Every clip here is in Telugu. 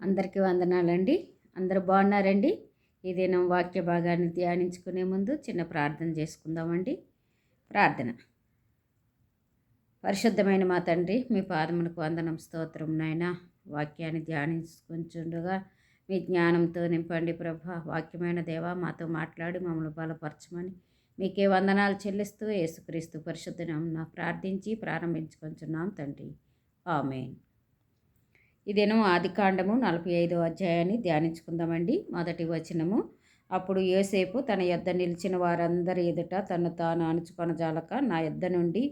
అందరికీ వందనాలండి. అందరూ బాగున్నారండి? ఈ దినం వాక్య భాగాన్ని ధ్యానించుకునే ముందు చిన్న ప్రార్థన చేసుకుందామండి. ప్రార్థన. పరిశుద్ధమైన మా తండ్రి మీ పాదములకు వందనం స్తోత్రం నాయన. వాక్యాన్ని ధ్యానించుకుంటుండగా మీ జ్ఞానంతో నింపండి ప్రభా. వాక్యమైన దేవా మాతో మాట్లాడి మమ్మల్ని బలపరచమని మీకే వందనాలు చెల్లిస్తూ యేసుక్రీస్తు పరిశుద్ధ ప్రార్థించి ప్రారంభించుకుంటున్నాం తండ్రి. ఆమెన్. ఇదేనో ఆదికాండము నలభై ఐదో అధ్యాయాన్ని ధ్యానించుకుందామండి. మొదటి వచనము. అప్పుడు యోసేపు తన యొద్ద నిలిచిన వారందరి ఎదుట తను తాను అణుచుకొనజాలక నా యొద్ద నుండి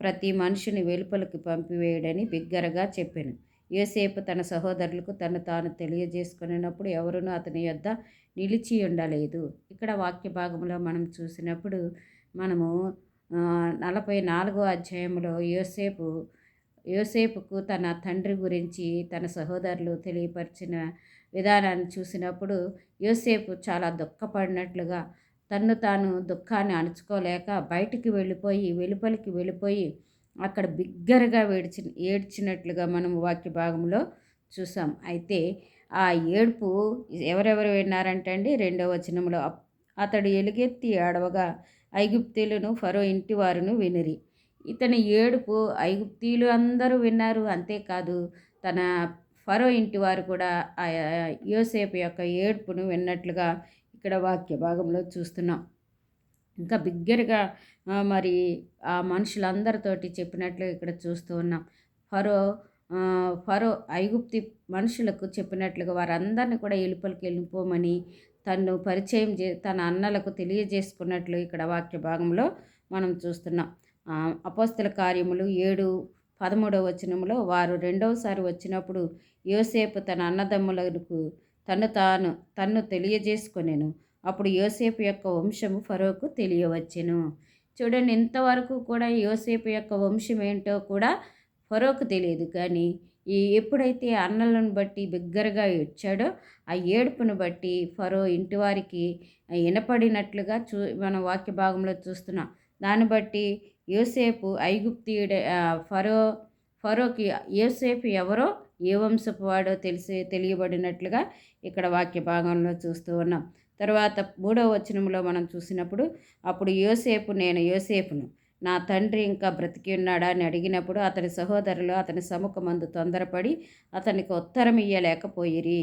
ప్రతి మనిషిని వెలుపలికి పంపివేయడని బిగ్గరగా చెప్పాను. యోసేపు తన సహోదరులకు తను తాను తెలియజేసుకునేటప్పుడు ఎవరునూ అతని యొద్ద నిలిచి ఉండలేదు. ఇక్కడ వాక్య భాగంలో మనం చూసినప్పుడు మనము నలభై నాలుగో అధ్యాయంలో యోసేపు యోసేపుకు తన తండ్రి గురించి తన సహోదరులు తెలియపరిచిన విధానాన్ని చూసినప్పుడు యోసేపు చాలా దుఃఖపడినట్లుగా తన్ను తాను దుఃఖాన్ని అణుచుకోలేక బయటికి వెళ్ళిపోయి వెలుపలికి వెళ్ళిపోయి అక్కడ బిగ్గరగా ఏడ్చి ఏడ్చినట్లుగా మనం వాక్య భాగంలో చూసాం. అయితే ఆ ఏడుపు ఎవరెవరు విన్నారంటే అండి రెండవ వచనంలో అప్- అతడు ఎలుగెత్తి ఏడవగా ఐగుప్తులను ఫరో ఇంటి వారును వినిరి. ఇతని ఏడుపు ఐగుప్తీయులు అందరూ విన్నారు. అంతేకాదు తన ఫరో ఇంటి వారు కూడా ఆ యోసేపు యొక్క ఏడుపును విన్నట్లుగా ఇక్కడ వాక్య భాగంలో చూస్తున్నాం. ఇంకా బిగ్గరగా మరి ఆ మనుషులందరితోటి చెప్పినట్లు ఇక్కడ చూస్తూ ఉన్నాం. ఫరో ఫరో ఐగుప్తి మనుషులకు చెప్పినట్లుగా వారందరిని కూడా ఎలుపలికి వెళ్ళిపోమని తను పరిచయం చే తన అన్నలకు తెలియజేసుకున్నట్లు ఇక్కడ వాక్య భాగంలో మనం చూస్తున్నాం. అపోస్తల కార్యములు ఏడు పదమూడవ వచనంలో వారు రెండవసారి వచ్చినప్పుడు యోసేపు తన అన్నదమ్ములకు తను తాను తన్ను తెలియజేసుకొనెను. అప్పుడు యోసేపు యొక్క వంశము ఫరోకు తెలియవచ్చెను. చూడండి ఇంతవరకు కూడా యోసేపు యొక్క వంశం ఏంటో కూడా ఫరోకు తెలియదు. కానీ ఈ ఎప్పుడైతే అన్నలను బట్టి బిగ్గరగా ఏడ్చాడో ఆ ఏడుపును బట్టి ఫరో ఇంటివారికి వినపడినట్లుగా చూ మన వాక్య భాగంలో చూస్తున్నాం. దాన్ని బట్టి యోసేపు ఐగుప్తియుడ ఫరో ఫరోకి యోసేపు ఎవరో ఏ వంశపు వాడో తెలిసి తెలియబడినట్లుగా ఇక్కడ వాక్య భాగంలో చూస్తూ ఉన్నాం. తర్వాత మూడవ వచనంలో మనం చూసినప్పుడు అప్పుడు యోసేపు నేను యోసేపును నా తండ్రి ఇంకా బ్రతికి ఉన్నాడా అని అడిగినప్పుడు అతని సహోదరులు అతని సముఖమందు తొందరపడి అతనికి ఉత్తరం ఇయ్యలేకపోయిరి.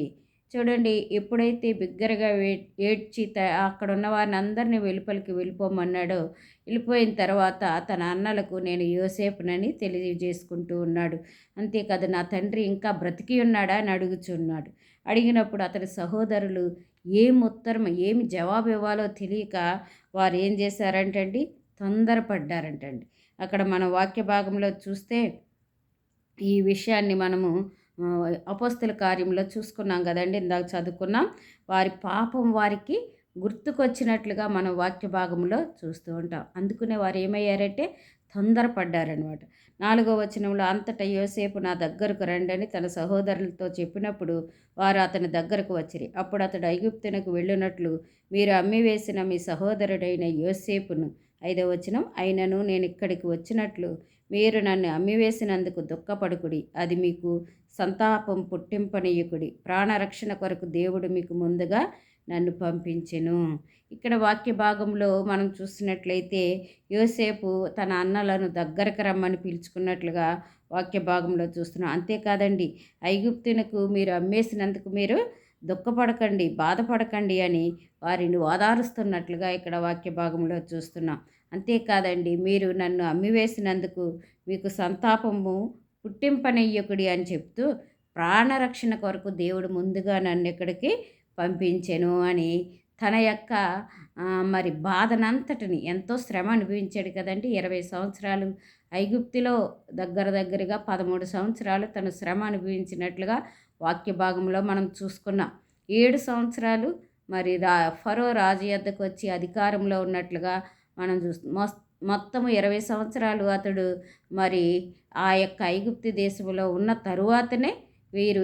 చూడండి ఎప్పుడైతే బిగ్గరగా వే- ఏడ్చి త అక్కడ ఉన్న వారిని అందరినీ వెలుపలికి వెళ్ళిపోమన్నాడో వెళ్ళిపోయిన తర్వాత తన అన్నలకు నేను యోసేపునని తెలియజేసుకుంటూ ఉన్నాడు. అంతేకాదు నా తండ్రి ఇంకా బ్రతికి ఉన్నాడా అని అడుగుచున్నాడు. అడిగినప్పుడు అతని సహోదరులు ఏం ఉత్తరం ఏమి జవాబు ఇవ్వాలో తెలియక వారు ఏం చేశారంటండి? తొందరపడ్డారంటండి. అక్కడ మన వాక్య భాగంలో చూస్తే ఈ విషయాన్ని మనము అపోస్తుల కార్యంలో చూసుకున్నాం కదండి ఇందాక చదువుకున్నాం. వారి పాపం వారికి గుర్తుకొచ్చినట్లుగా మనం వాక్య భాగంలో చూస్తూ ఉంటాం. అందుకునే వారు ఏమయ్యారంటే తొందరపడ్డారనమాట నాలుగో వచనంలో అంతటా యోసేపు నా దగ్గరకు రండని తన సహోదరులతో చెప్పినప్పుడు వారు అతని దగ్గరకు వచ్చిరి. అప్పుడు అతడు ఐగుప్తునకు వెళ్ళినట్లు మీరు అమ్మివేసిన మీ సహోదరుడైన యోసేపును ఐదో వచనం అయినను నేను ఇక్కడికి వచ్చినట్లు మీరు నన్ను అమ్మివేసినందుకు దుఃఖపడుకుడి. అది మీకు సంతాపం పుట్టింపనీయకుడి. ప్రాణరక్షణ కొరకు దేవుడు మీకు ముందుగా నన్ను పంపించెను. ఇక్కడ వాక్య భాగంలో మనం చూసినట్లయితే యోసేపు తన అన్నలను దగ్గరకు రమ్మని పిలుచుకున్నట్లుగా వాక్య భాగంలో చూస్తున్నాం. అంతేకాదండి ఐగుప్తునకు మీరు అమ్మేసినందుకు మీరు దుఃఖపడకండి బాధపడకండి అని వారిని ఓదారుస్తున్నట్లుగా ఇక్కడ వాక్య భాగంలో చూస్తున్నాం. అంతేకాదండి మీరు నన్ను అమ్మివేసినందుకు మీకు సంతాపము పుట్టింపనయ్యకుడి అని చెప్తూ ప్రాణరక్షణ కొరకు దేవుడు ముందుగా నన్ను ఇక్కడికి పంపించెను అని తన యొక్క మరి బాధనంతటిని ఎంతో శ్రమ అనుభవించాడు కదండి. ఇరవై సంవత్సరాలు ఐగుప్తిలో దగ్గర దగ్గరగా పదమూడు సంవత్సరాలు తను శ్రమ అనుభవించినట్లుగా వాక్య భాగంలో మనం చూసుకున్నాం. ఏడు సంవత్సరాలు మరి రా ఫరో రాజు యొద్దకు వచ్చి అధికారంలో ఉన్నట్లుగా మనం చూస్తున్నాం మొత్తము ఇరవై సంవత్సరాలు అతడు మరి ఆ యొక్క ఐగుప్తి దేశంలో ఉన్న తరువాతనే వీరు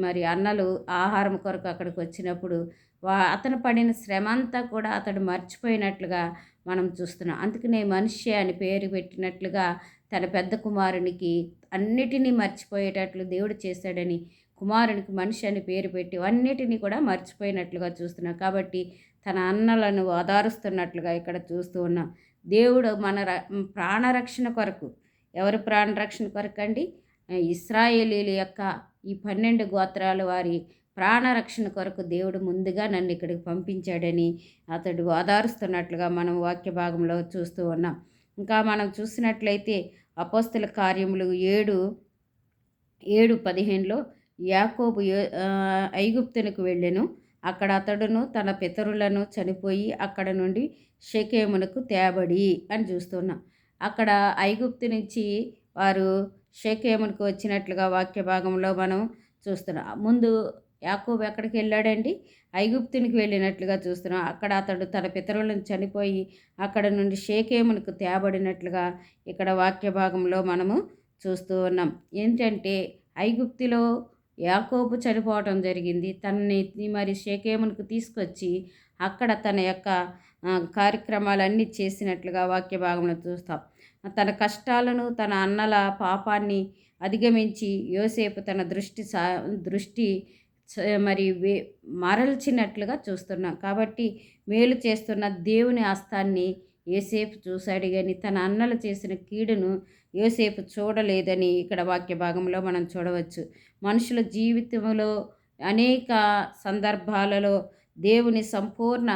మరి అన్నలు ఆహారం కొరకు అక్కడికి వచ్చినప్పుడు వా అతను పడిన శ్రమ అంతా కూడా అతడు మర్చిపోయినట్లుగా మనం చూస్తున్నాం. అందుకనే మనిషి అని పేరు పెట్టినట్లుగా తన పెద్ద కుమారునికి అన్నిటినీ మర్చిపోయేటట్లు దేవుడు చేశాడని కుమారునికి మనిషి అని పేరు పెట్టి అన్నిటినీ కూడా మర్చిపోయినట్లుగా చూస్తున్నాం. కాబట్టి తన అన్నలను ఓదారుస్తున్నట్లుగా ఇక్కడ చూస్తూ ఉన్నాం. దేవుడు మన ప్రాణరక్షణ కొరకు ఎవరి ప్రాణరక్షణ కొరకు అండి ఇస్రాయేలీల యొక్క ఈ పన్నెండు గోత్రాల వారి ప్రాణరక్షణ కొరకు దేవుడు ముందుగా నన్ను ఇక్కడికి పంపించాడని అతడు ఓదారుస్తున్నట్లుగా మనం వాక్య భాగంలో చూస్తూ ఉన్నాం. ఇంకా మనం చూసినట్లయితే అపోస్తుల కార్యములు ఏడు ఏడు పదిహేనులో యాకోబు ఐగుప్తునికి వెళ్ళెను. అక్కడ అతడును తన పితరులను చనిపోయి అక్కడ నుండి షేకేమునకు తేబడి అని చూస్తున్నాం. అక్కడ ఐగుప్తు నుంచి వారు షకేమునకు వచ్చినట్లుగా వాక్య భాగంలో మనం చూస్తున్నాం. ముందు యాకూబ్ ఎక్కడికి వెళ్ళాడండి? ఐగుప్తునికి వెళ్ళినట్లుగా చూస్తున్నాం. అక్కడ అతడు తన పితరులను చనిపోయి అక్కడ నుండి షేకేమునికి తేబడినట్లుగా ఇక్కడ వాక్య భాగంలో మనము చూస్తూ ఉన్నాం. ఏంటంటే ఐగుప్తిలో యాకోబు చనిపోవటం జరిగింది. తనని మరి షేకేమునికి తీసుకొచ్చి అక్కడ తన యొక్క కార్యక్రమాలన్నీ చేసినట్లుగా వాక్య భాగంలో చూస్తాం. తన కష్టాలను తన అన్నల పాపాన్ని అధిగమించి యోసేపు తన దృష్టి సా దృష్టి మరి వే మరల్చినట్లుగా చూస్తున్నాం. కాబట్టి మేలు చేస్తున్న దేవుని హస్తాన్ని యోసేపు చూశాడు కానీ తన అన్నలు చేసిన కీడును యోసేపు చూడలేదని ఇక్కడ వాక్య భాగంలో మనం చూడవచ్చు. మనుషుల జీవితంలో అనేక సందర్భాలలో దేవుని సంపూర్ణ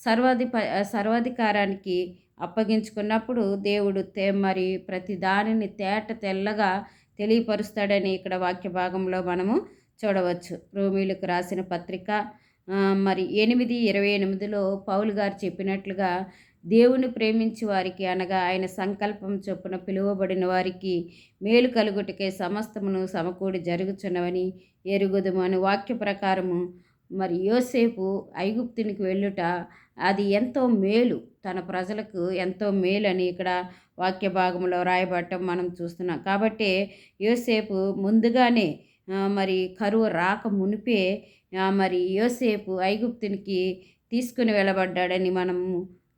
సర్వాధిప సర్వాధికారానికి అప్పగించుకున్నప్పుడు దేవుడు తే మరి ప్రతి దానిని తేట తెల్లగా తెలియపరుస్తాడని ఇక్కడ వాక్య భాగంలో మనము చూడవచ్చు. రోమిలకు రాసిన పత్రిక మరి ఎనిమిది ఇరవై ఎనిమిదిలో పౌలు గారు చెప్పినట్లుగా దేవుని ప్రేమించి వారికి అనగా ఆయన సంకల్పం చొప్పున పిలువబడిన వారికి మేలు కలుగుటకే సమస్తమును సమకూడి జరుగుచున్నవని ఎరుగుదము అని వాక్య ప్రకారము. మరి యోసేపు ఐగుప్తునికి వెళ్ళుట అది ఎంతో మేలు. తన ప్రజలకు ఎంతో మేలు అని ఇక్కడ వాక్య భాగంలో రాయబడటం మనం చూస్తున్నాం. కాబట్టి యోసేపు ముందుగానే మరి కరువు రాక మునిపే మరి యోసేపు ఐగుప్తునికి తీసుకుని వెళ్ళబడ్డాడని మనము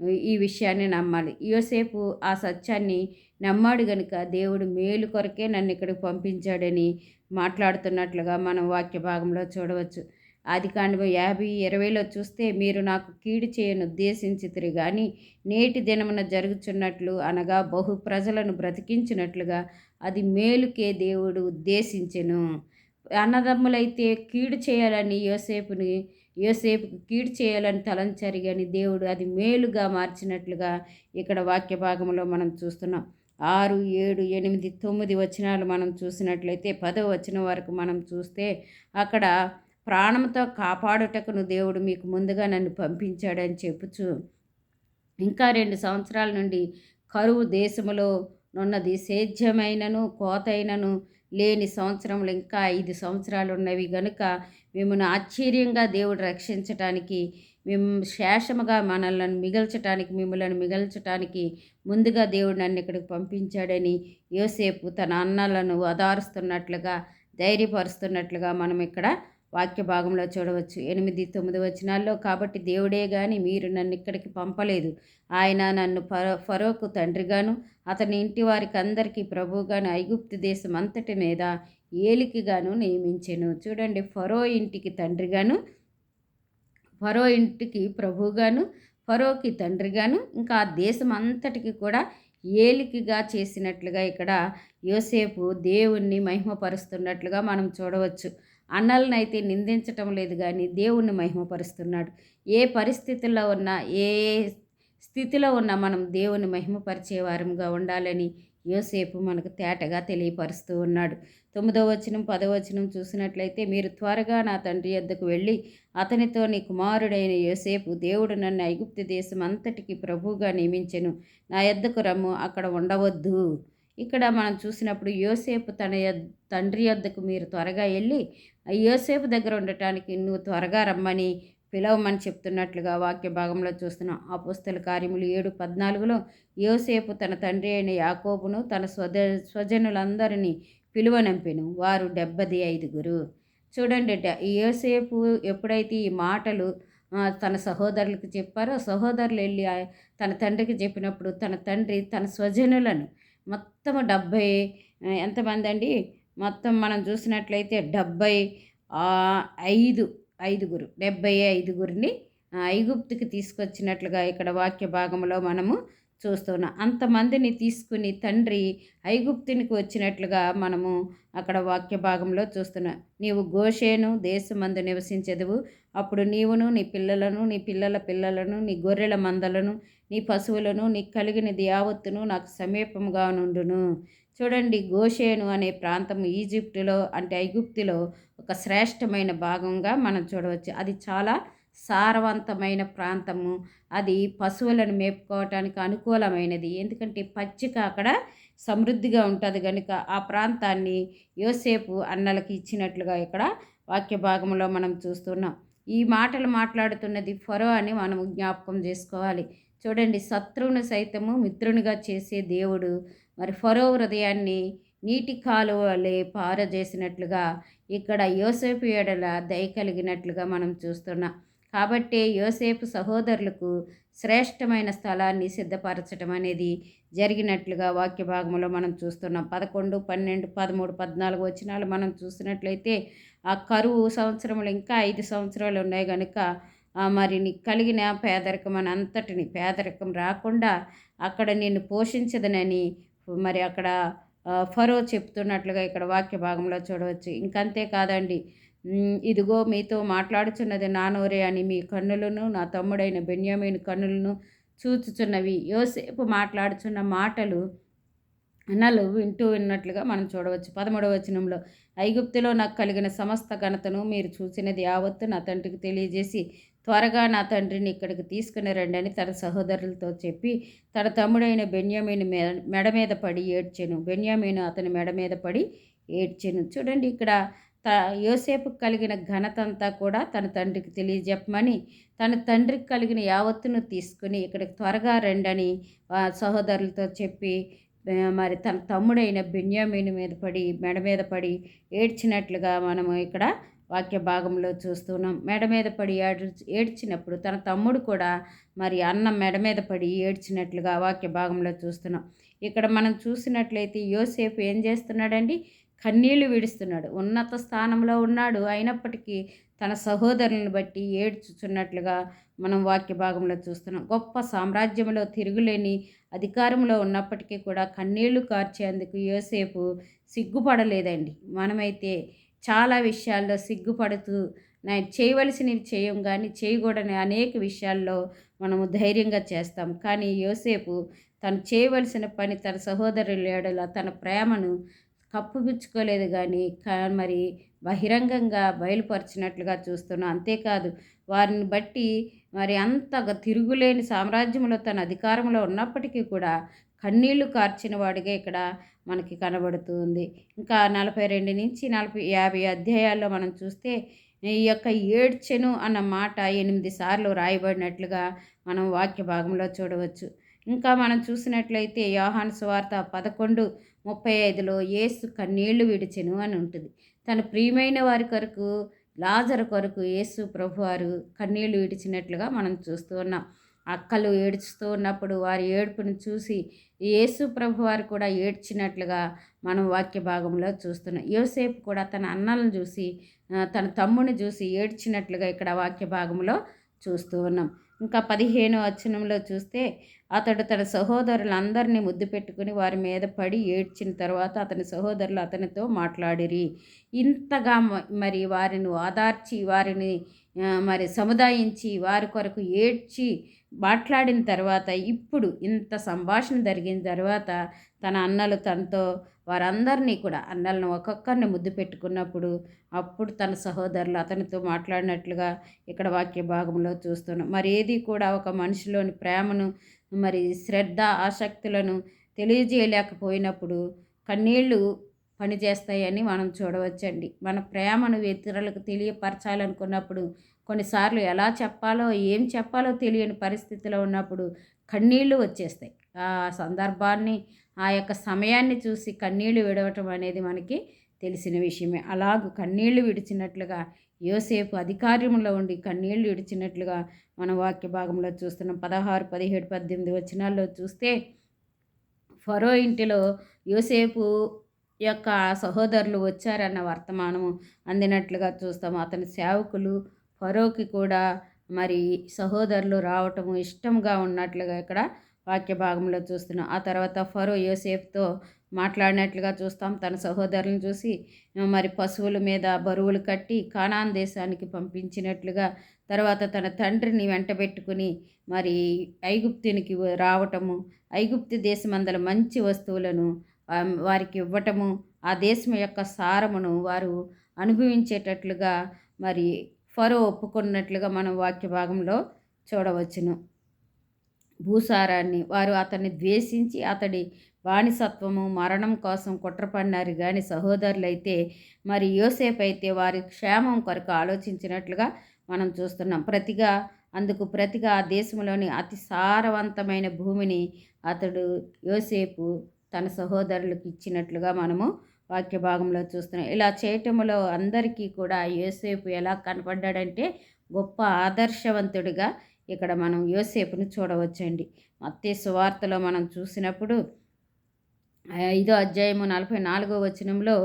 ఈ విషయాన్ని నమ్మాలి. యోసేపు ఆ సత్యాన్ని నమ్మాడు గనుక దేవుడు మేలు కొరకే నన్ను ఇక్కడికి పంపించాడని మాట్లాడుతున్నట్లుగా మనం వాక్య భాగంలో చూడవచ్చు. ఆది కాండము యాభై ఇరవైలో చూస్తే మీరు నాకు కీడు చేయను ఉద్దేశించితిరి కానీ నేటి దినమున జరుగుచున్నట్లు అనగా బహు ప్రజలను బ్రతికించినట్లుగా అది మేలుకే దేవుడు ఉద్దేశించెను. అన్నదమ్ములైతే కీడు చేయాలని యోసేపుని యోసేపుకి కీడు చేయాలని తలంచారు కానీ దేవుడు అది మేలుగా మార్చినట్లుగా ఇక్కడ వాక్య భాగంలో మనం చూస్తున్నాం. ఆరు ఏడు ఎనిమిది తొమ్మిది వచనాలు మనం చూసినట్లయితే పదో వచనం వరకు మనం చూస్తే అక్కడ ప్రాణంతో కాపాడుటకును దేవుడు మీకు ముందుగా నన్ను పంపించాడని చెప్పుచు ఇంకా రెండు సంవత్సరాల నుండి కరువు దేశములో నున్నది సేద్యమైనను కోతైనను లేని సంవత్సరములు ఇంకా ఐదు సంవత్సరాలు ఉన్నవి గనుక మిమ్మల్ని ఆశ్చర్యంగా దేవుడు రక్షించటానికి మేము శేషముగా మనల్ని మిగల్చటానికి మిమ్మల్ని మిగల్చటానికి ముందుగా దేవుడు నన్ను ఇక్కడికి పంపించాడని యోసేపు తన అన్నలను ఓదారుస్తున్నట్లుగా ధైర్యపరుస్తున్నట్లుగా మనం ఇక్కడ వాక్య భాగంలో చూడవచ్చు. ఎనిమిది తొమ్మిది వచనాల్లో కాబట్టి దేవుడే కానీ మీరు నన్ను ఇక్కడికి పంపలేదు. ఆయన నన్ను ఫరో ఫరోకు తండ్రిగాను అతని ఇంటి వారికి అందరికీ ప్రభువుగాను ఐగుప్తు దేశం అంతటి మీద ఏలికిగాను నియమించాను. చూడండి ఫరో ఇంటికి తండ్రిగాను ఫరో ఇంటికి ప్రభువుగాను ఫరోకి తండ్రిగాను ఇంకా ఆ దేశం అంతటికి కూడా ఏలికిగా చేసినట్లుగా ఇక్కడ యోసేపు దేవుణ్ణి మహిమపరుస్తున్నట్లుగా మనం చూడవచ్చు. అన్నలనైతే నిందించటం లేదు కానీ దేవుణ్ణి మహిమపరుస్తున్నాడు. ఏ పరిస్థితుల్లో ఉన్నా ఏ స్థితిలో ఉన్న మనం దేవుని మహిమపరిచే వారంగా ఉండాలని యోసేపు మనకు తేటగా తెలియపరుస్తూ ఉన్నాడు. తొమ్మిదో వచనం పదవచనం చూసినట్లయితే మీరు త్వరగా నా తండ్రి యొద్దకు వెళ్ళి అతనితో నీ కుమారుడైన యోసేపు దేవుడు నన్ను ఐగుప్తు దేశం అంతటికి ప్రభువుగా నియమించెను. నా యొద్దకు రమ్ము అక్కడ ఉండవద్దు ఇక్కడ మనం చూసినప్పుడు యోసేపు తన తండ్రి యొద్దకు మీరు త్వరగా వెళ్ళి యోసేపు దగ్గర ఉండటానికి నువ్వు త్వరగా రమ్మని పిలవమని చెప్తున్నట్లుగా వాక్య భాగంలో చూస్తున్నాం ఆ పుస్తల కార్యములు ఏడు పద్నాలుగులో యోసేపు తన తండ్రి అయిన యాకోబును తన స్వజ స్వజనులందరినీ పిలువనంపెను వారు డెబ్బది ఐదుగురు. చూడండి యోసేపు ఎప్పుడైతే ఈ మాటలు తన సహోదరులకు చెప్పారో సహోదరులు వెళ్ళి తన తండ్రికి చెప్పినప్పుడు తన తండ్రి తన స్వజనులను మొత్తం డెబ్భై ఎంతమంది అండి? మొత్తం మనం చూసినట్లయితే డెబ్బై ఐదు ఐదుగురు డెబ్బై ఐదుగురిని ఐగుప్తుకి తీసుకొచ్చినట్లుగా ఇక్కడ వాక్య భాగంలో మనము చూస్తున్నాం. అంతమందిని తీసుకుని తండ్రి ఐగుప్తునికి వచ్చినట్లుగా మనము అక్కడ వాక్య భాగంలో చూస్తున్నాం. నీవు గోషేను దేశమందు నివసించదువు. అప్పుడు నీవును నీ పిల్లలను నీ పిల్లల పిల్లలను నీ గొర్రెల మందలను నీ పశువులను నీ కలిగినది యావత్తును నాకు సమీపంగా నుండును. చూడండి గోషేను అనే ప్రాంతం ఈజిప్టులో అంటే ఐగుప్తులో ఒక శ్రేష్టమైన భాగంగా మనం చూడవచ్చు. అది చాలా సారవంతమైన ప్రాంతము. అది పశువులను మేపుకోవటానికి అనుకూలమైనది. ఎందుకంటే పచ్చిక అక్కడ సమృద్ధిగా ఉంటుంది కనుక ఆ ప్రాంతాన్ని యోసేపు అన్నలకి ఇచ్చినట్లుగా ఇక్కడ వాక్య భాగంలో మనం చూస్తున్నాం. ఈ మాటలు మాట్లాడుతున్నది ఫరో అని మనం జ్ఞాపకం చేసుకోవాలి. చూడండి శత్రువును సైతము మిత్రునిగా చేసే దేవుడు మరి ఫరో హృదయాన్ని నీటి కాలువలే పారజేసినట్లుగా ఇక్కడ యోసేపు ఏడల దయ కలిగినట్లుగా మనం చూస్తున్నాం. కాబట్టే యోసేపు సహోదరులకు శ్రేష్టమైన స్థలాన్ని సిద్ధపరచడం అనేది జరిగినట్లుగా వాక్య భాగంలో మనం చూస్తున్నాం. పదకొండు పన్నెండు పదమూడు పద్నాలుగు వచ్చినాలు మనం చూసినట్లయితే ఆ కరువు సంవత్సరములు ఇంకా ఐదు సంవత్సరాలు ఉన్నాయి కనుక మరి నీకు కలిగిన పేదరికం అని అంతటిని పేదరికం రాకుండా అక్కడ నిన్ను పోషించదనని మరి అక్కడ ఫరో చెప్తున్నట్లుగా ఇక్కడ వాక్య భాగంలో చూడవచ్చు. ఇంకంతే కాదండి. ఇదిగో మీతో మాట్లాడుచున్నది నానోరే అని మీ కన్నులను నా తమ్ముడైన బెన్యామీన్ కన్నులను చూచుచున్నవి. యోసేపు మాట్లాడుచున్న మాటలు అన్నలు వింటూ విన్నట్లుగా మనం చూడవచ్చు. పదమూడవ వచనంలో ఐగుప్తులో నాకు కలిగిన సమస్త ఘనతను మీరు చూసినది యావత్తు నా తండ్రికి తెలియజేసి త్వరగా నా తండ్రిని ఇక్కడికి తీసుకుని రండి అని తన సహోదరులతో చెప్పి తన తమ్ముడైన బెన్యామీను మెడ మీద పడి ఏడ్చెను. బెన్యామీను అతని మెడ మీద పడి ఏడ్చెను. చూడండి ఇక్కడ త యోసేపు కలిగిన ఘనతంతా కూడా తన తండ్రికి తెలియజెప్పమని తన తండ్రికి కలిగిన యావత్తును తీసుకుని ఇక్కడికి త్వరగా రండని సహోదరులతో చెప్పి మరి తన తమ్ముడైన బెన్యామీని మీద పడి మెడ మీద పడి ఏడ్చినట్లుగా మనము ఇక్కడ వాక్య భాగంలో చూస్తున్నాం. మెడ మీద పడి ఏడు ఏడ్చినప్పుడు తన తమ్ముడు కూడా మరి అన్న మెడ మీద పడి ఏడ్చినట్లుగా వాక్య భాగంలో చూస్తున్నాం. ఇక్కడ మనం చూసినట్లయితే యోసేపు ఏం చేస్తున్నాడండి? కన్నీళ్ళు విడుస్తున్నాడు. ఉన్నత స్థానంలో ఉన్నాడు. అయినప్పటికీ తన సహోదరులను బట్టి ఏడ్చుచున్నట్లుగా మనం వాక్య భాగంలో చూస్తున్నాం. గొప్ప సామ్రాజ్యంలో తిరుగులేని అధికారంలో ఉన్నప్పటికీ కూడా కన్నీళ్ళు కార్చేందుకు యోసేపు సిగ్గుపడలేదండి. మనమైతే చాలా విషయాల్లో సిగ్గుపడుతూ నేను చేయవలసినవి చేయం కానీ చేయకూడని అనేక విషయాల్లో మనము ధైర్యంగా చేస్తాం. కానీ యోసేపు తను చేయవలసిన పని తన సహోదరుల ఏడల తన ప్రేమను కప్పుపుచ్చుకోలేదు కానీ మరి బహిరంగంగా బయలుపరిచినట్లుగా చూస్తున్నాం. అంతేకాదు వారిని బట్టి మరి అంత తిరుగులేని సామ్రాజ్యంలో తన అధికారంలో ఉన్నప్పటికీ కూడా కన్నీళ్ళు కార్చిన వాడిగా ఇక్కడ మనకి కనబడుతుంది. ఇంకా నలభై రెండు నుంచి నలభై యాభై అధ్యాయాల్లో మనం చూస్తే ఈ యొక్క ఏడ్చెను అన్న మాట ఎనిమిది సార్లు రాయబడినట్లుగా మనం వాక్య భాగంలో చూడవచ్చు. ఇంకా మనం చూసినట్లయితే యోహాన్ స్వార్త పదకొండు ముప్పై ఐదులో యేసు కన్నీళ్ళు విడిచెను అని ఉంటుంది. తన ప్రియమైన వారి కొరకు లాజర్ కొరకు యేసు ప్రభువారు కన్నీళ్ళు విడిచినట్లుగా మనం చూస్తూ ఉన్నాం. అక్కలు ఏడుస్తూ ఉన్నప్పుడు వారి ఏడుపును చూసి యేసు ప్రభు వారు కూడా ఏడ్చినట్లుగా మనం వాక్య భాగంలో చూస్తున్నాం. యోసేపు కూడా తన అన్నలను చూసి తన తమ్ముని చూసి ఏడ్చినట్లుగా ఇక్కడ వాక్య భాగంలో చూస్తూ ఉన్నాం. ఇంకా పదిహేను వచనంలో చూస్తే అతడు తన సహోదరులందరినీ ముద్దు పెట్టుకుని వారి మీద పడి ఏడ్చిన తర్వాత అతని సహోదరులు అతనితో మాట్లాడిరి. ఇంతగా మరి వారిని ఓదార్చి వారిని మరి సముదాయించి వారి కొరకు ఏడ్చి మాట్లాడిన తర్వాత ఇప్పుడు ఇంత సంభాషణ జరిగిన తర్వాత తన అన్నలు తనతో వారందరినీ కూడా అన్నలను ఒక్కొక్కరిని ముద్దు పెట్టుకున్నప్పుడు అప్పుడు తన సహోదరులు అతనితో మాట్లాడినట్లుగా ఇక్కడ వాక్య భాగంలో చూస్తున్నాం. మరి ఏది కూడా ఒక మనిషిలోని ప్రేమను మరి శ్రద్ధ ఆసక్తులను తెలియజేయలేకపోయినప్పుడు కన్నీళ్ళు పనిచేస్తాయని మనం చూడవచ్చండి. మన ప్రేమను ఇతరులకు తెలియపరచాలనుకున్నప్పుడు కొన్నిసార్లు ఎలా చెప్పాలో ఏం చెప్పాలో తెలియని పరిస్థితిలో ఉన్నప్పుడు కన్నీళ్ళు వచ్చేస్తాయి. ఆ సందర్భాన్ని ఆ యొక్క సమయాన్ని చూసి కన్నీళ్ళు విడవటం అనేది మనకి తెలిసిన విషయమే. అలాగ కన్నీళ్ళు విడిచినట్లుగా యోసేపు అధికారంలో ఉండి కన్నీళ్ళు విడిచినట్లుగా మన వాక్య భాగంలో చూస్తున్నాం. పదహారు పదిహేడు పద్దెనిమిది వచనాల్లో చూస్తే ఫరో ఇంటిలో యోసేపు యొక్క సహోదరులు వచ్చారన్న వర్తమానము అందినట్లుగా చూస్తాము అతని సేవకులు ఫరోకి కూడా మరి సహోదరులు రావటము ఇష్టంగా ఉన్నట్లుగా ఇక్కడ వాక్య భాగంలో చూస్తున్నాం. ఆ తర్వాత ఫరో యోసేఫ్తో మాట్లాడినట్లుగా చూస్తాం. తన సహోదరులను చూసి మరి పశువుల మీద బరువులు కట్టి కానాన్ దేశానికి పంపించినట్లుగా తర్వాత తన తండ్రిని వెంటబెట్టుకుని మరి ఐగుప్తునికి రావటము ఐగుప్తు దేశమందల మంచి వస్తువులను వారికి ఇవ్వటము ఆ దేశం యొక్క సారమును వారు అనుభవించేటట్లుగా మరి ఫరో ఒప్పుకున్నట్లుగా మనం వాక్య భాగంలో చూడవచ్చును. భూసారాన్ని వారు అతన్ని ద్వేషించి అతడి బానిసత్వము మరణం కోసం కుట్రపడినారు కానీ సహోదరులైతే మరి యోసేపు అయితే వారి క్షేమం కొరకు ఆలోచించినట్లుగా మనం చూస్తున్నాం. ప్రతిగా అందుకు ప్రతిగా ఆ దేశంలోని అతి సారవంతమైన భూమిని అతడు యోసేపు తన సహోదరులకు ఇచ్చినట్లుగా మనము వాక్య భాగంలో చూస్తున్నాం. ఇలా చేయటంలో అందరికీ కూడా యోసేపు ఎలా కనపడ్డాడంటే గొప్ప ఆదర్శవంతుడిగా ఇక్కడ మనం యోసేపును చూడవచ్చండి. మత్తే సువార్తలో మనం చూసినప్పుడు ఐదో అధ్యాయము నలభై నాలుగో వచనంలో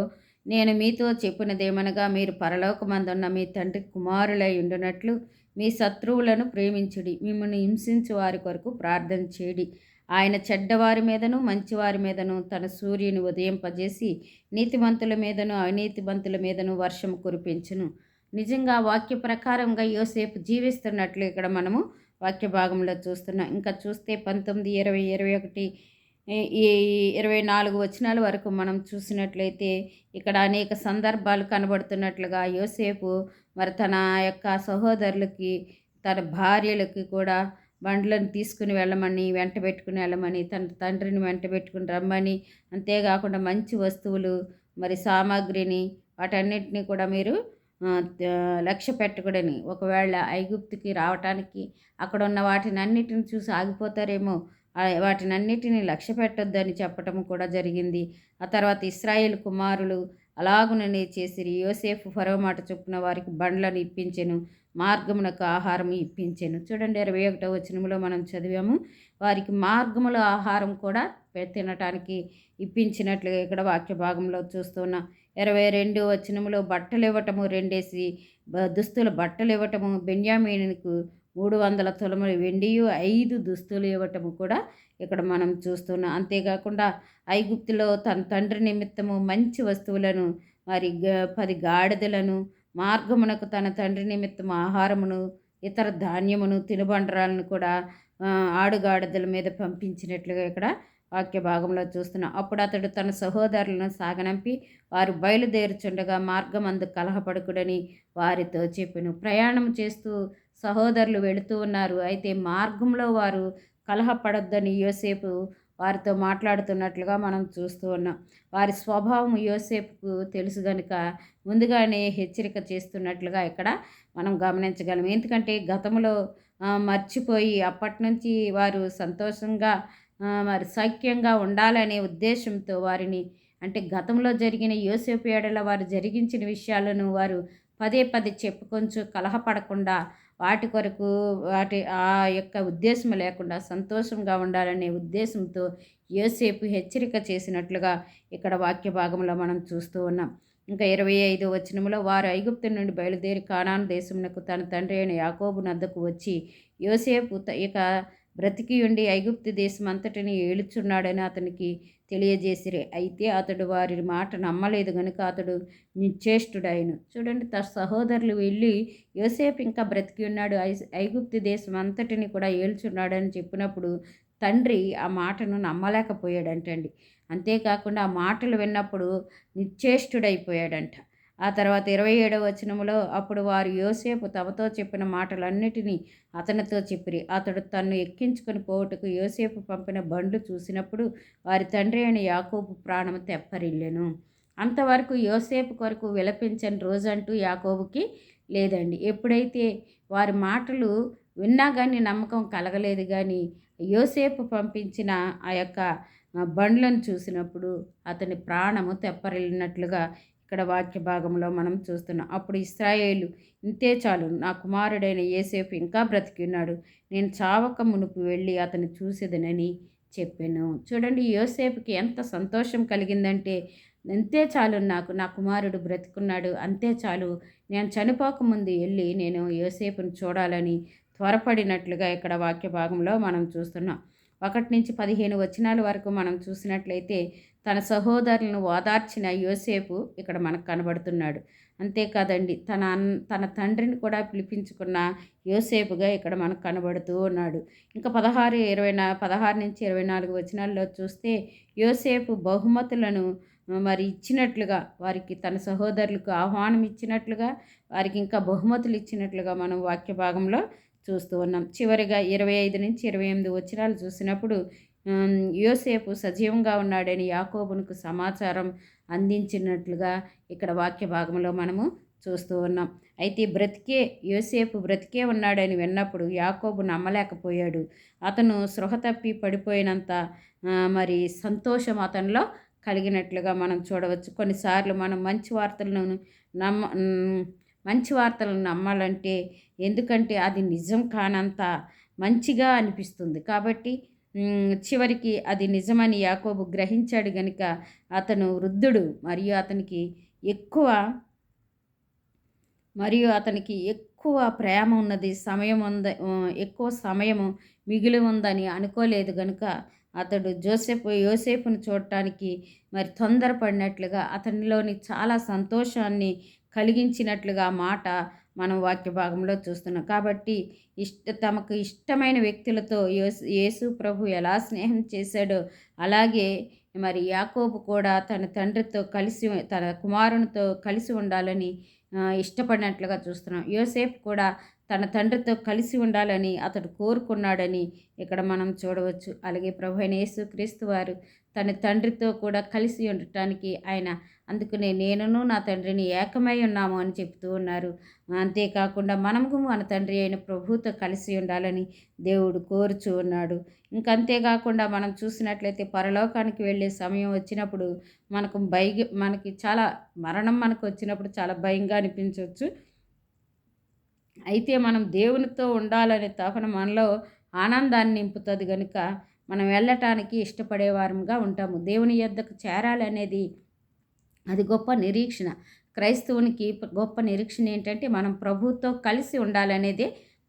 నేను మీతో చెప్పినదేమనగా మీరు పరలోకమందున్న మీ తండ్రి కుమారులై ఉండినట్లు మీ శత్రువులను ప్రేమించుడి. మిమ్మల్ని హింసించు వారి కొరకు ప్రార్థన చేయడి. ఆయన చెడ్డవారి మీదను మంచివారి మీదను తన సూర్యుని ఉదయింపజేసి నీతిమంతుల మీదను అవినీతిమంతుల మీదను వర్షం కురిపించును. నిజంగా వాక్య ప్రకారంగా యోసేపు జీవిస్తున్నట్లు ఇక్కడ మనము వాక్య భాగంలో చూస్తున్నాం. ఇంకా చూస్తే పంతొమ్మిది ఇరవై ఇరవై ఒకటి ఈ ఇరవై నాలుగు వచనాల వరకు మనం చూసినట్లయితే ఇక్కడ అనేక సందర్భాలు కనబడుతున్నట్లుగా యోసేపు మరి తన యొక్క సహోదరులకి తన భార్యలకి కూడా బండ్లను తీసుకుని వెళ్ళమని వెంట పెట్టుకుని వెళ్ళమని తన తండ్రిని వెంట పెట్టుకుని రమ్మని అంతేకాకుండా మంచి వస్తువులు మరి సామాగ్రిని వాటన్నిటిని కూడా మీరు లక్ష్య పెట్టకూడని. ఒకవేళ ఐగుప్తుకి రావటానికి అక్కడ ఉన్న వాటిని అన్నిటిని చూసి ఆగిపోతారేమో వాటిని అన్నిటిని లక్ష్య పెట్టొద్దని చెప్పటం కూడా జరిగింది. ఆ తర్వాత ఇస్రాయేల్ కుమారులు అలాగుననే చేసిరి. యోసేఫ్ ఫరో మాట చొప్పున వారికి బండ్లను ఇప్పించెను మార్గమునకు ఆహారం ఇప్పించాను. చూడండి ఇరవై ఒకటో వచనంలో మనం చదివాము. వారికి మార్గములో ఆహారం కూడా తినటానికి ఇప్పించినట్లుగా ఇక్కడ వాక్య భాగంలో చూస్తున్నాం ఇరవై రెండు వచనంలో బట్టలు ఇవ్వటము రెండేసి దుస్తుల బట్టలు ఇవ్వటము బెన్యామీనుకు మూడు వందల తులములు వెండియు ఐదు దుస్తులు ఇవ్వటము కూడా ఇక్కడ మనం చూస్తున్నాం. అంతేకాకుండా ఐగుప్తులో తన తండ్రి నిమిత్తము మంచి వస్తువులను మరి పది గాడిదలను మార్గమునకు తన తండ్రి నిమిత్తం ఆహారమును ఇతర ధాన్యమును తినుబండరాలను కూడా ఆడుగాడిదల మీద పంపించినట్లుగా ఇక్కడ వాక్య భాగంలో చూస్తున్నాం. అప్పుడు అతడు తన సహోదరులను సాగనంపి వారు బయలుదేరుచుండగా మార్గమందు కలహపడుకుడని వారితో చెప్పాను. ప్రయాణం చేస్తూ సహోదరులు వెళుతూ ఉన్నారు. అయితే మార్గంలో వారు కలహపడొద్దని యోసేపు వారితో మాట్లాడుతున్నట్లుగా మనం చూస్తూ ఉన్నాం. వారి స్వభావం యోసేపుకు తెలుసు కనుక ముందుగానే హెచ్చరిక చేస్తున్నట్లుగా ఇక్కడ మనం గమనించగలం. ఎందుకంటే గతంలో మర్చిపోయి అప్పటి నుంచి వారు సంతోషంగా మరి సౌఖ్యంగా ఉండాలనే ఉద్దేశంతో వారిని అంటే గతంలో జరిగిన యోసేపు ఏడల వారు జరిగించిన విషయాలను వారు పదే పదే చెప్పుకొంచు కలహపడకుండా వాటి కొరకు వాటి ఆ యొక్క ఉద్దేశం లేకుండా సంతోషంగా ఉండాలనే ఉద్దేశంతో యోసేపు హెచ్చరిక చేసినట్లుగా ఇక్కడ వాక్య భాగంలో మనం చూస్తూ ఉన్నాం. ఇంకా ఇరవై ఐదు వచనంలో వారు ఐగుప్తు నుండి బయలుదేరి కానాను దేశమునకు తన తండ్రి అయిన యాకోబు నద్దకు వచ్చి యోసేపు ఇక బ్రతికి ఉండి ఐగుప్తు దేశం అంతటిని ఏలుచున్నాడని అతనికి తెలియజేసిరే. అయితే అతడు వారి మాట నమ్మలేదు గనుక అతడు నిశ్చేష్టుడైను. చూడండి తన సహోదరులు వెళ్ళి యోసేపు ఇంకా బ్రతికి ఉన్నాడు. ఐ ఐగుప్తు దేశం అంతటిని కూడా ఏల్చున్నాడని చెప్పినప్పుడు తండ్రి ఆ మాటను నమ్మలేకపోయాడంటండి. అంతేకాకుండా ఆ మాటలు విన్నప్పుడు నిశ్చేష్టుడైపోయాడంట. ఆ తర్వాత ఇరవై ఏడవ వచనములో అప్పుడు వారు యోసేపు తమతో చెప్పిన మాటలన్నిటినీ అతనితో చెప్పిరి. అతడు తన్ను ఎక్కించుకొని పోవుటకు యోసేపు పంపిన బండ్లు చూసినప్పుడు వారి తండ్రి అయిన యాకోబు ప్రాణము తెప్పరిల్లెను. అంతవరకు యోసేపు కొరకు విలపించని రోజంటూ యాకోబుకి లేదండి. ఎప్పుడైతే వారి మాటలు విన్నా కానీ నమ్మకం కలగలేదు కానీ యోసేపు పంపించిన ఆ యొక్క బండ్లను చూసినప్పుడు అతని ప్రాణము తెప్పరిల్లినట్లుగా ఇక్కడ వాక్య భాగంలో మనం చూస్తున్నాం. అప్పుడు ఇస్రాయేలు ఇంతే చాలు నా కుమారుడైన ఏసేపు ఇంకా బ్రతికి ఉన్నాడు నేను చావక మునుపు వెళ్ళి అతను చూసేదనని చెప్పాను. చూడండి యోసేపుకి ఎంత సంతోషం కలిగిందంటే అంతే చాలు నాకు నా కుమారుడు బ్రతికున్నాడు. అంతే చాలు నేను చనిపోకముందు వెళ్ళి నేను యోసేపును చూడాలని త్వరపడినట్లుగా ఇక్కడ వాక్య భాగంలో మనం చూస్తున్నాం. ఒకటి నుంచి పదిహేను వచనాల వరకు మనం చూసినట్లయితే తన సహోదరులను ఓదార్చిన యోసేపు ఇక్కడ మనకు కనబడుతున్నాడు. అంతేకాదండి తన తన తండ్రిని కూడా పిలిపించుకున్న యోసేపుగా ఇక్కడ మనకు కనబడుతూ ఉన్నాడు. ఇంకా పదహారు ఇరవై నా పదహారు నుంచి ఇరవై నాలుగు వచనాల్లో చూస్తే యోసేపు బహుమతులను మరి ఇచ్చినట్లుగా వారికి తన సహోదరులకు ఆహ్వానం ఇచ్చినట్లుగా వారికి ఇంకా బహుమతులు ఇచ్చినట్లుగా మనం వాక్య భాగంలో చూస్తూ ఉన్నాం. చివరిగా ఇరవై ఐదు నుంచి ఇరవై ఎనిమిది వచనాలు చూసినప్పుడు యోసేపు సజీవంగా ఉన్నాడని యాకోబునికి సమాచారం అందించినట్లుగా ఇక్కడ వాక్య భాగంలో మనము చూస్తూ ఉన్నాం. అయితే బ్రతికే యోసేపు బ్రతికే ఉన్నాడని విన్నప్పుడు యాకోబు నమ్మలేకపోయాడు. అతను సృహ తప్పి పడిపోయినంత మరి సంతోషం అతనిలో కలిగినట్లుగా మనం చూడవచ్చు. కొన్నిసార్లు మనం మంచి వార్తలను నమ్మ మంచి వార్తలను నమ్మాలంటే ఎందుకంటే అది నిజం కానంత మంచిగా అనిపిస్తుంది. కాబట్టి చివరికి అది నిజమని యాకోబు గ్రహించాడు గనుక అతను వృద్ధుడు. మరియు అతనికి ఎక్కువ మరియు అతనికి ఎక్కువ ప్రేమ ఉన్నది సమయం ఉంద ఎక్కువ సమయము మిగిలి ఉందని అనుకోలేదు కనుక అతడు జోసెఫ్ యోసేపును చూడటానికి మరి తొందరపడినట్లుగా అతనిలోని చాలా సంతోషాన్ని కలిగించినట్లుగా మాట మనం వాక్య భాగంలో చూస్తున్నాం. కాబట్టి ఇష్ట తమకు ఇష్టమైన వ్యక్తులతో యేసు ప్రభు ఎలా స్నేహం చేశాడో అలాగే మరి యాకోబు కూడా తన తండ్రితో కలిసి తన కుమారునితో కలిసి ఉండాలని ఇష్టపడినట్లుగా చూస్తున్నాం. యోసేఫ్ కూడా తన తండ్రితో కలిసి ఉండాలని అతడు కోరుకున్నాడని ఇక్కడ మనం చూడవచ్చు. అలాగే ప్రభు అయిన యేసుక్రీస్తు వారు తన తండ్రితో కూడా కలిసి ఉండటానికి ఆయన అందుకనే నేనును నా తండ్రిని ఏకమై ఉన్నాము అని చెప్తూ ఉన్నారు. అంతేకాకుండా మనము మన తండ్రి అయిన ప్రభుతో కలిసి ఉండాలని దేవుడు కోరుచూ ఉన్నాడు. ఇంకంతేకాకుండా మనం చూసినట్లయితే పరలోకానికి వెళ్ళే సమయం వచ్చినప్పుడు మనకు భయ మనకి చాలా మరణం మనకు వచ్చినప్పుడు చాలా భయంగా అనిపించవచ్చు. అయితే మనం దేవునితో ఉండాలనే తపన మనలో ఆనందాన్ని నింపుతుంది కనుక మనం వెళ్ళటానికి ఇష్టపడేవారంగా ఉంటాము. దేవుని యొద్దకు చేరాలనేది అది గొప్ప నిరీక్షణ. క్రైస్తవునికి గొప్ప నిరీక్షణ ఏంటంటే మనం ప్రభుతో కలిసి ఉండాలనేదే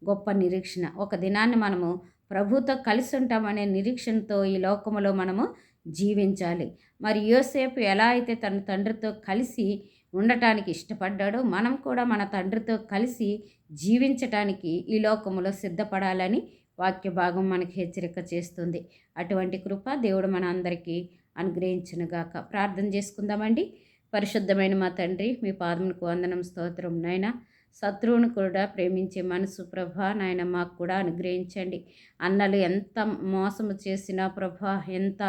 గొప్ప నిరీక్షణ. ఒక దినాన్ని మనము ప్రభుతో కలిసి ఉంటామనే నిరీక్షణతో ఈ లోకములో మనము జీవించాలి. మరి యోసేపు ఎలా అయితే తన తండ్రితో కలిసి ఉండటానికి ఇష్టపడ్డాడో. మనం కూడా మన తండ్రితో కలిసి జీవించటానికి ఈ లోకములో సిద్ధపడాలని వాక్య భాగం మనకి హెచ్చరిక చేస్తుంది. అటువంటి కృప దేవుడు మన అందరికీ అనుగ్రహించునుగాక. ప్రార్థన చేసుకుందామండి. పరిశుద్ధమైన మా తండ్రి మీ పాదములకు వందనం స్తోత్రం నాయన. శత్రువును కూడా ప్రేమించే మనసు ప్రభ నాయన మాకు కూడా అనుగ్రహించండి. అన్నలు ఎంత మోసము చేసినా ప్రభ ఎంత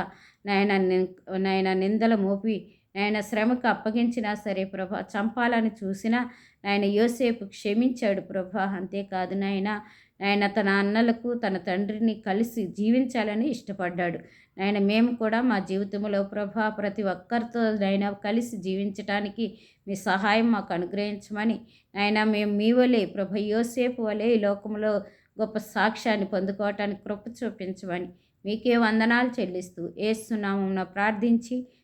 నాయన నాయన నిందల మోపి నాయన శ్రమకు అప్పగించినా సరే ప్రభ చంపాలని చూసినా నాయన యోసేపు క్షమించాడు ప్రభ అంతేకాదు నాయన ఆయన తన అన్నలకు తన తండ్రిని కలిసి జీవించాలని ఇష్టపడ్డాడు. ఆయన మేము కూడా మా జీవితంలో ప్రభా ప్రతి ఒక్కరితో ఆయన కలిసి జీవించటానికి మీ సహాయం మాకు అనుగ్రహించమని ఆయన మేము మీ వలే ప్రభ యోసేపు వలె ఈ లోకంలో గొప్ప సాక్ష్యాన్ని పొందుకోవటానికి కృప చూపించమని మీకే వందనాలు చెల్లిస్తూ ఏస్తున్నాము ప్రార్థించి